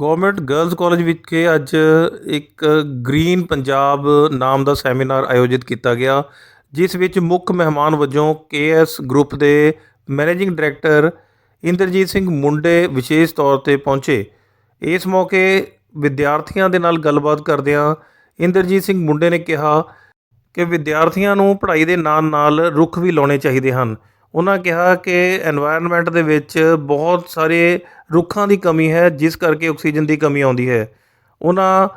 Government girls college ਵਿਖੇ ਅੱਜ ਇੱਕ ਗ੍ਰੀਨ ਪੰਜਾਬ ਨਾਮ ਦਾ ਸੈਮੀਨਾਰ ਆਯੋਜਿਤ ਕੀਤਾ ਗਿਆ, ਜਿਸ ਵਿੱਚ ਮੁੱਖ ਮਹਿਮਾਨ ਵਜੋਂ ਕੇਐਸ ਗਰੁੱਪ ਦੇ ਮੈਨੇਜਿੰਗ ਡਾਇਰੈਕਟਰ ਇੰਦਰਜੀਤ ਸਿੰਘ ਮੁੰਡੇ ਵਿਸ਼ੇਸ਼ ਤੌਰ ਤੇ ਪਹੁੰਚੇ। ਇਸ ਮੌਕੇ ਵਿਦਿਆਰਥੀਆਂ ਦੇ ਨਾਲ ਗੱਲਬਾਤ ਕਰਦਿਆਂ ਇੰਦਰਜੀਤ ਸਿੰਘ ਮੁੰਡੇ ਨੇ ਕਿਹਾ ਕਿ ਵਿਦਿਆਰਥੀਆਂ ਨੂੰ ਪੜ੍ਹਾਈ ਦੇ ਨਾਲ-ਨਾਲ ਰੁੱਖ ਵੀ ਲਾਉਣੇ ਚਾਹੀਦੇ ਹਨ। ਉਹਨਾਂ ਕਿਹਾ ਕਿ এনवायरमेंट ਦੇ ਵਿੱਚ ਬਹੁਤ ਸਾਰੇ ਰੁੱਖਾਂ ਦੀ ਕਮੀ ਹੈ, ਜਿਸ ਕਰਕੇ ਆਕਸੀਜਨ ਦੀ ਕਮੀ ਆਉਂਦੀ ਹੈ। ਉਹਨਾਂ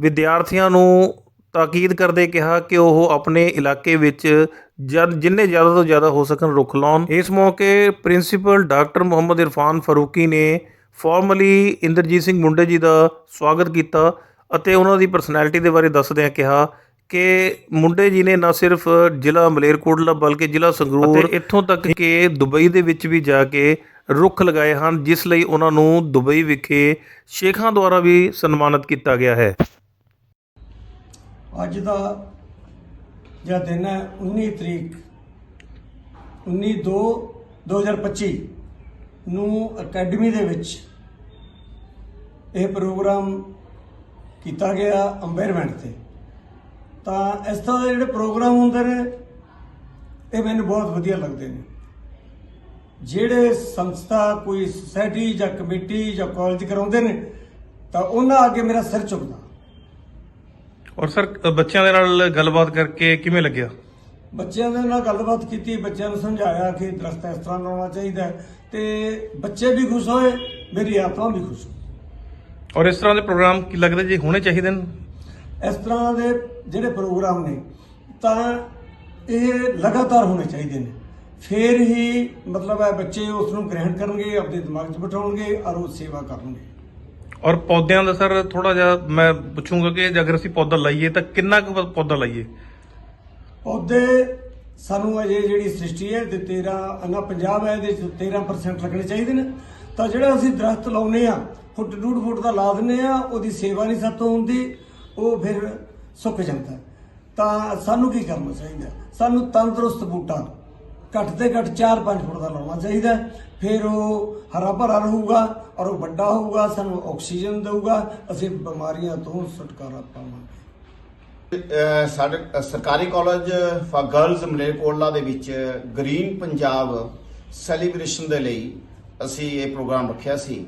ਵਿਦਿਆਰਥੀਆਂ ਨੂੰ ਤਾਕੀਦ ਕਰਦੇ ਕਿਹਾ ਕਿ ਉਹ ਆਪਣੇ ਇਲਾਕੇ ਵਿੱਚ ਜਦ, ਜਿੰਨੇ ਜ਼ਿਆਦਾ ਤੋਂ ਜ਼ਿਆਦਾ ਹੋ ਸਕਣ ਰੁੱਖ ਲਾਉਣ। ਇਸ ਮੌਕੇ ਪ੍ਰਿੰਸੀਪਲ ਡਾਕਟਰ ਮੁਹੰਮਦ ਇਰਫਾਨ ਫਰੂਕੀ ਨੇ ਫਾਰਮਲੀ ਇੰਦਰਜੀਤ ਸਿੰਘ ਮੁੰਡੇ ਜੀ ਦਾ ਸਵਾਗਤ ਕੀਤਾ ਅਤੇ ਉਹਨਾਂ ਦੀ ਪਰਸਨੈਲਿਟੀ ਦੇ ਬਾਰੇ ਦੱਸਦਿਆਂ ਕਿਹਾ ਕਿ ਮੁੰਡੇ ਜੀ ਨੇ ਨਾ ਸਿਰਫ ਜ਼ਿਲ੍ਹਾ ਮਲੇਰਕੋਟਲਾ ਬਲਕਿ ਜ਼ਿਲ੍ਹਾ ਸੰਗਰੂਰ ਅਤੇ ਇੱਥੋਂ ਤੱਕ ਕਿ ਦੁਬਈ ਦੇ ਵਿੱਚ ਵੀ ਜਾ ਕੇ ਰੁੱਖ ਲਗਾਏ ਹਨ ਜਿਸ ਲਈ ਉਹਨਾਂ ਨੂੰ ਦੁਬਈ ਵਿਖੇ ਸ਼ੇਖਾਂ ਦੁਆਰਾ ਵੀ ਸਨਮਾਨਿਤ ਕੀਤਾ ਗਿਆ ਹੈ। ਅੱਜ ਦਾ ਜਿਹੜਾ ਦਿਨ ਹੈ 19 ਤਰੀਕ 19 2 2025 ਨੂੰ ਅਕੈਡਮੀ ਦੇ ਵਿੱਚ ਇਹ ਪ੍ਰੋਗਰਾਮ ਕੀਤਾ ਗਿਆ ਅੰਬੈਰਮੈਂਟ ਤੇ। ਤਾਂ ਇਸ ਤਰ੍ਹਾਂ ਦੇ ਜਿਹੜੇ ਪ੍ਰੋਗਰਾਮ ਹੁੰਦੇ ਨੇ ਇਹ ਮੈਨੂੰ ਬਹੁਤ ਵਧੀਆ ਲੱਗਦੇ ਨੇ। ਜਿਹੜੇ ਸੰਸਥਾ ਕੋਈ ਸੁਸਾਇਟੀ ਜਾਂ ਕਮੇਟੀ ਜਾਂ ਕਾਲਜ ਕਰਾਉਂਦੇ ਨੇ ਤਾਂ ਉਹਨਾਂ ਅੱਗੇ ਮੇਰਾ ਸਿਰ ਝੁਕਦਾ। ਔਰ ਸਰ ਬੱਚਿਆਂ ਦੇ ਨਾਲ ਗੱਲਬਾਤ ਕਰਕੇ ਕਿਵੇਂ ਲੱਗਿਆ? ਬੱਚਿਆਂ ਦੇ ਨਾਲ ਗੱਲਬਾਤ ਕੀਤੀ ਬੱਚਿਆਂ ਨੂੰ ਸਮਝਾਇਆ ਕਿ ਦਰਖਤ ਇਸ ਤਰ੍ਹਾਂ ਲਾਉਣਾ ਚਾਹੀਦਾ ਤੇ ਬੱਚੇ ਵੀ ਖੁਸ਼ ਹੋਏ ਮੇਰੀ ਆਤਮਾ ਵੀ ਖੁਸ਼ ਹੋਈ। ਔਰ ਇਸ ਤਰ੍ਹਾਂ ਦੇ ਪ੍ਰੋਗਰਾਮ ਕੀ ਲੱਗਦਾ ਜੀ ਹੋਣੇ ਚਾਹੀਦੇ ਨੇ? ਇਸ ਤਰ੍ਹਾਂ ਦੇ ਜਿਹੜੇ ਪ੍ਰੋਗਰਾਮ ਨੇ ਤਾਂ ਇਹ ਲਗਾਤਾਰ ਹੋਣੇ ਚਾਹੀਦੇ ਨੇ। ਫੇਰ ਹੀ ਮਤਲਬ ਹੈ ਬੱਚੇ ਉਸ ਨੂੰ ਗ੍ਰਹਿਣ ਕਰਨਗੇ ਆਪਣੇ ਦਿਮਾਗ 'ਚ ਬਿਠਾਉਣਗੇ ਔਰ ਉਹ ਸੇਵਾ ਕਰਨਗੇ। ਔਰ ਪੌਦਿਆਂ ਦਾ ਸਰ ਥੋੜਾ ਜਿਹਾ ਮੈਂ ਪੁੱਛੂੰਗਾ ਕਿ ਜੇ ਅਗਰ ਅਸੀਂ ਪੌਦਾ ਲਾਈਏ ਤਾਂ ਕਿੰਨਾ ਕੁ ਪੌਦਾ ਲਾਈਏ? ਪੌਦੇ ਸਾਨੂੰ ਅਜੇ ਜਿਹੜੀ ਸ੍ਰਿਸ਼ਟੀ ਹੈ ਤੇ 13 ਅਨਾ ਪੰਜਾਬ ਹੈ ਇਹਦੇ ਚ 13% ਲੱਗਣੇ ਚਾਹੀਦੇ ਨੇ। ਤਾਂ ਜਿਹੜਾ ਅਸੀਂ ਦਰਖਤ ਲਾਉਨੇ ਆ ਫੁੱਟ ਡੂਢ ਫੁੱਟ ਦਾ ਲਾ ਦਿੰਨੇ ਆ ਉਹਦੀ ਸੇਵਾ ਨਹੀਂ ਸਾਤੋਂ ਹੁੰਦੀ ਉਹ ਫਿਰ ਸੁੱਕ ਜਾਂਦਾ। ਤਾਂ ਸਾਨੂੰ ਕੀ ਕਰਨਾ ਚਾਹੀਦਾ? ਸਾਨੂੰ ਤੰਦਰੁਸਤ ਬੂਟਾ ਘੱਟ ਤੇ ਘੱਟ 4-5 ਫੁੱਟ ਦਾ ਲਾਉਣਾ ਚਾਹੀਦਾ। ਫਿਰ ਉਹ ਹਰਾ ਭਰਾ ਰਹੂਗਾ ਔਰ ਉਹ ਵੱਡਾ ਹੋਊਗਾ, ਸਾਨੂੰ ਆਕਸੀਜਨ ਦੇਊਗਾ। ਅਸੀਂ ਬਿਮਾਰੀਆਂ ਤੋਂ ਛੁਟਕਾਰਾ ਪਾਵਾਂਗੇ। ਸਾਡੇ ਸਰਕਾਰੀ ਕਾਲਜ ਫਾਰ ਗਰਲਜ਼ ਮਲੇਰਕੋਟਲਾ ਦੇ ਵਿੱਚ ਗ੍ਰੀਨ ਪੰਜਾਬ ਸੈਲੀਬ੍ਰੇਸ਼ਨ ਦੇ ਲਈ ਅਸੀਂ ਇਹ ਪ੍ਰੋਗਰਾਮ ਰੱਖਿਆ ਸੀ।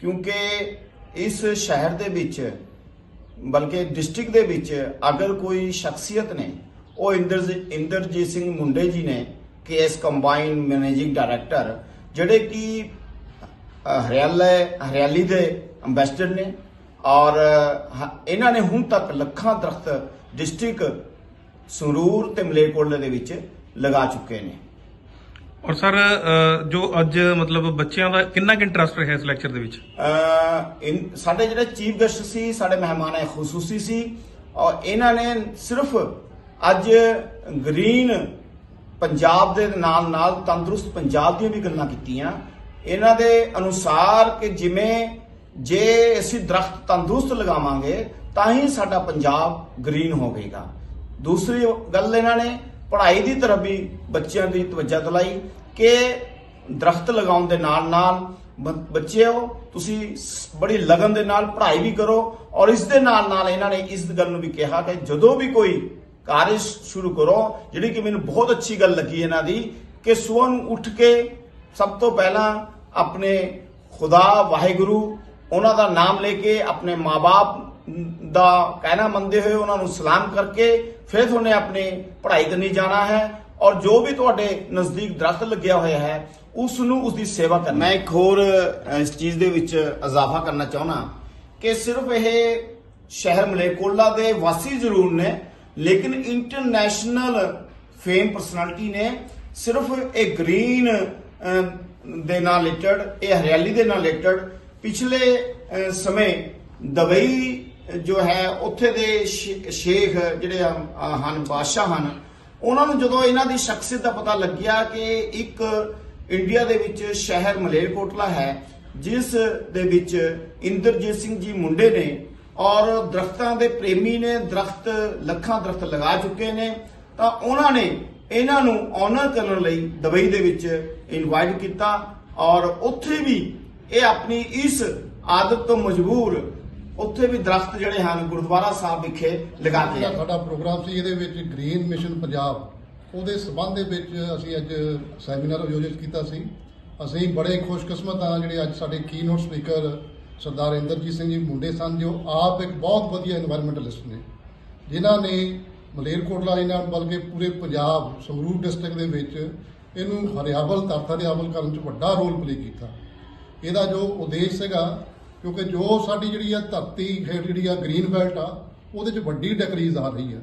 ਕਿਉਂਕਿ ਇਸ ਸ਼ਹਿਰ ਦੇ ਵਿੱਚ ਬਲਕਿ ਡਿਸਟ੍ਰਿਕਟ ਦੇ ਵਿੱਚ ਅਗਰ ਕੋਈ ਸ਼ਖਸੀਅਤ ਨੇ, ਉਹ ਇੰਦਰ ਇੰਦਰਜੀਤ ਸਿੰਘ ਮੁੰਡੇ ਜੀ ਨੇ, ਕਿ ਇਸ ਕੰਬਾਈਨ ਮੈਨੇਜਿੰਗ ਡਾਇਰੈਕਟਰ ਜਿਹੜੇ ਕਿ ਅਹ ਹਰਿਆਲੇ, ਹਰਿਆਲੀ ਦੇ ਅੰਬੈਸਡਰ ਨੇ ਔਰ, ਹ- ਇਹਨਾਂ ਨੇ ਹੁਣ ਤੱਕ ਲੱਖਾਂ ਦਰਖਤ ਡਿਸਟ੍ਰਿਕਟ ਸੰਗਰੂਰ ਤੇ ਮਲੇਰਕੋਟਲੇ ਦੇ ਵਿੱਚ ਲਗਾ ਚੁੱਕੇ ਨੇ। ਔਰ ਸਰ ਜੋ ਅੱਜ ਮਤਲਬ ਬੱਚਿਆਂ ਦਾ ਕਿੰਨਾ ਕੁ ਇੰਟਰਸਟ ਰਿਹਾ ਇਸ ਲੈਕਚਰ ਦੇ ਵਿੱਚ? ਅਹ ਸਾਡੇ ਜਿਹੜੇ ਚੀਫ ਗੈਸਟ ਸੀ, ਸਾਡੇ ਮਹਿਮਾਨ ਹੈ ਖਸੂਸੀ ਸੀ, ਔਰ ਇਹਨਾਂ ਨੇ ਸਿਰਫ ਅੱਜ ਗ੍ਰੀਨ ਪੰਜਾਬ ਦੇ ਨਾਲ ਨਾਲ ਤੰਦਰੁਸਤ ਪੰਜਾਬ ਦੀਆਂ ਵੀ ਗੱਲਾਂ ਕੀਤੀਆਂ। ਇਹਨਾਂ ਦੇ ਅਨੁਸਾਰ ਕਿ ਜਿਵੇਂ ਜੇ ਅਸੀਂ ਦਰਖਤ ਤੰਦਰੁਸਤ ਲਗਾਵਾਂਗੇ, ਤਾਂ ਹੀ ਸਾਡਾ ਪੰਜਾਬ ਗ੍ਰੀਨ ਹੋਵੇਗਾ। ਦੂਸਰੀ ਗੱਲ ਇਹਨਾਂ ਨੇ ਪੜ੍ਹਾਈ ਦੀ ਤਰਫ ਵੀ ਬੱਚਿਆਂ ਦੀ ਤਵੱਜਾ ਦਿਲਾਈ ਕਿ ਦਰਖਤ ਲਗਾਉਣ ਦੇ ਨਾਲ ਨਾਲ ਬ- ਬੱਚਿਓ ਤੁਸੀਂ ਬੜੀ ਲਗਨ ਦੇ ਨਾਲ ਪੜ੍ਹਾਈ ਵੀ ਕਰੋ ਔਰ ਇਸ ਦੇ ਨਾਲ ਨਾਲ ਇਹਨਾਂ ਨੇ ਇਸ ਗੱਲ ਨੂੰ ਵੀ ਕਿਹਾ ਕਿ ਜਦੋਂ ਵੀ ਕੋਈ ਕਾਰਜ ਸ਼ੁਰੂ ਕਰੋ, ਜਿਹੜੀ ਕਿ ਮੈਨੂੰ ਬਹੁਤ ਅੱਛੀ ਗੱਲ ਲੱਗੀ ਇਹਨਾਂ ਦੀ ਕਿ ਸਵੇਰ ਨੂੰ ਉੱਠ ਕੇ ਸਭ ਤੋਂ ਪਹਿਲਾਂ ਆਪਣੇ ਖੁਦਾ, ਵਾਹਿਗੁਰੂ, ਉਹਨਾਂ ਦਾ ਨਾਮ ਲੈ ਕੇ ਆਪਣੇ ਮਾਪੇ ਦਾ ਕਹਿਣਾ ਮੰਨਦੇ ਹੋਏ ਉਹਨਾਂ ਨੂੰ ਸਲਾਮ ਕਰਕੇ ਫਿਰ ਤੁਹਾਨੂੰ ਆਪਣੀ ਪੜ੍ਹਾਈ ਕਰਨੀ ਜਾਣਾ ਹੈ ਔਰ ਜੋ ਵੀ ਤੁਹਾਡੇ ਨਜ਼ਦੀਕ ਦਰਖਤ ਲੱਗਿਆ ਹੋਇਆ ਹੈ ਉਸ ਨੂੰ ਉਸ ਦੀ ਸੇਵਾ ਕਰਨਾ ਮੈਂ ਇੱਕ ਹੋਰ ਇਸ ਚੀਜ਼ ਦੇ ਵਿੱਚ ਇਜ਼ਾਫਾ ਕਰਨਾ ਚਾਹੁੰਦਾ ਕਿ ਸਿਰਫ ਇਹ ਸ਼ਹਿਰ ਮਲੇਕੋਲਾ ਦੇ ਵਾਸੀ ਜ਼ਰੂਰ ਨੇ, ਲੇਕਿਨ ਇੰਟਰਨੈਸ਼ਨਲ ਫੇਮ ਪਰਸਨੈਲਿਟੀ ਨੇ ਸਿਰਫ ਇਹ ਗ੍ਰੀਨ ਦੇ ਨਾਲ ਰਿਲੇਟਡ ਇਹ ਹਰਿਆਲੀ ਦੇ ਨਾਲ ਰਿਲੇਟਡ ਪਿਛਲੇ ਸਮੇਂ ਦੁਬਈ ਜੋ ਹੈ, ਉੱਥੇ ਦੇ ਸ਼ੇ- ਸ਼ੇਖ ਜਿਹੜੇ ਹਨ ਹਨ, ਬਾਦਸ਼ਾਹ ਹਨ, ਉਹਨਾਂ ਨੂੰ ਜਦੋਂ ਇਹਨਾਂ ਦੀ ਸ਼ਖਸੀਅਤ ਦਾ ਪਤਾ ਲੱਗਿਆ ਕਿ ਇੱਕ ਇੰਡੀਆ ਦੇ ਵਿੱਚ ਸ਼ਹਿਰ ਮਲੇਰਕੋਟਲਾ ਹੈ, ਜਿਸ ਦੇ ਵਿੱਚ ਇੰਦਰਜੀਤ ਸਿੰਘ ਜੀ ਮੁੰਡੇ ਨੇ ਔਰ ਦਰਖਤਾਂ ਦੇ ਪ੍ਰੇਮੀ ਨੇ ਦਰਖਤ, ਲੱਖਾਂ ਦਰਖਤ ਲਗਾ ਚੁੱਕੇ ਨੇ, ਤਾਂ ਉਹਨਾਂ ਨੇ ਇਹਨਾਂ ਨੂੰ ਆਨਰ ਕਰਨ ਲਈ ਦੁਬਈ ਦੇ ਵਿੱਚ ਇਨਵਾਈਟ ਕੀਤਾ ਔਰ ਉੱਥੇ ਵੀ ਇਹ ਆਪਣੀ ਇਸ ਆਦਤ ਤੋਂ ਮਜਬੂਰ ਉੱਥੇ ਵੀ ਦਰਖਤ ਜਿਹੜੇ ਹਨ ਗੁਰਦੁਆਰਾ ਸਾਹਿਬ ਵਿਖੇ ਲਗਾ ਕੇ ਸਾਡਾ ਪ੍ਰੋਗਰਾਮ ਸੀ ਇਹਦੇ ਵਿੱਚ ਗ੍ਰੀਨ ਮਿਸ਼ਨ ਪੰਜਾਬ ਉਹਦੇ ਸਬੰਧ ਦੇ ਵਿੱਚ ਅਸੀਂ ਅੱਜ ਸੈਮੀਨਾਰ ਆਯੋਜਿਤ ਕੀਤਾ ਸੀ। ਅਸੀਂ ਬੜੇ ਖੁਸ਼ਕਿਸਮਤ ਆ ਜਿਹੜੇ ਅੱਜ ਸਾਡੇ ਕੀਨੋਟ ਸਪੀਕਰ ਸਰਦਾਰ ਇੰਦਰਜੀਤ ਸਿੰਘ ਜੀ ਮੁੰਡੇ ਸਨ ਜੋ ਆਪ ਇੱਕ ਬਹੁਤ ਵਧੀਆ এনवायरमेंटਲਿਸਟ ਨੇ ਜਿਨ੍ਹਾਂ ਨੇ ਮਲੇਰਕੋਟਲਾ ਦੇ ਨਾਲ ਬਲਕਿ ਪੂਰੇ ਪੰਜਾਬ ਸੰਗਰੂਰ ਡਿਸਟ੍ਰਿਕਟ ਦੇ ਵਿੱਚ ਇਹਨੂੰ ਹਰਿਆਵਲ ਤਰਤਾ ਦੇ ਅਮਲ ਕਰਨ 'ਚ ਵੱਡਾ ਰੋਲ ਪਲੇ ਕੀਤਾ। ਇਹਦਾ ਜੋ ਉਦੇਸ਼ ਸੀਗਾ ਕਿਉਂਕਿ ਜੋ ਸਾਡੀ ਜਿਹੜੀ ਆ ਧਰਤੀ ਹੈ ਜਿਹੜੀ ਆ ਗ੍ਰੀਨ ਬੈਲਟ ਆ, ਉਹਦੇ 'ਚ ਵੱਡੀ ਡਿਕਰੀਜ਼ ਆ ਰਹੀ ਆ।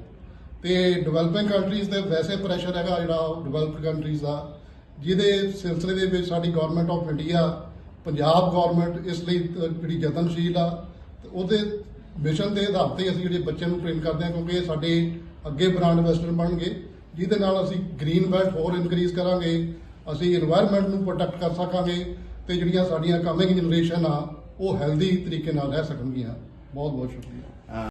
ਤੇ ਡਿਵੈਲਪਿੰਗ ਕੰਟਰੀਜ਼ ਦੇ ਵੈਸੇ ਪ੍ਰੈਸ਼ਰ ਹੈਗਾ ਜਿਹੜਾ ਡਿਵੈਲਪਡ ਕੰਟਰੀਜ਼ ਦਾ, ਜਿਹਦੇ ਸਿਲਸਿਲੇ ਦੇ ਵਿੱਚ ਸਾਡੀ government of India Punjab government ਇਸ ਲਈ ਜਿਹੜੀ ਯਤਨਸ਼ੀਲ ਆ ਉਹਦੇ ਮਿਸ਼ਨ ਦੇ ਆਧਾਰ ਤੇ ਅਸੀਂ ਜਿਹੜੇ ਬੱਚਿਆਂ ਨੂੰ ਟ੍ਰੇਨ ਕਰਦੇ ਹਾਂ ਕਿਉਂਕਿ ਇਹ ਸਾਡੇ ਅੱਗੇ ਬ੍ਰਾਂਡ ਐਂਬੈਸਡਰ ਬਣਨਗੇ, ਜਿਹਦੇ ਨਾਲ ਅਸੀਂ ਗ੍ਰੀਨ ਬੈਲਟ ਹੋਰ ਇਨਕਰੀਜ਼ ਕਰਾਂਗੇ, ਅਸੀਂ এনवायरमेंट ਨੂੰ ਪ੍ਰੋਟੈਕਟ ਕਰ ਸਕਾਂਗੇ, ਤੇ ਜਿਹੜੀਆਂ ਸਾਡੀਆਂ ਕਮਿੰਗ ਜਨਰੇਸ਼ਨ ਆ ਉਹ ਹੈਲਦੀ ਤਰੀਕੇ ਨਾਲ ਰਹਿ ਸਕਣਗੀਆਂ। ਬਹੁਤ ਬਹੁਤ ਸ਼ੁਕਰੀਆ।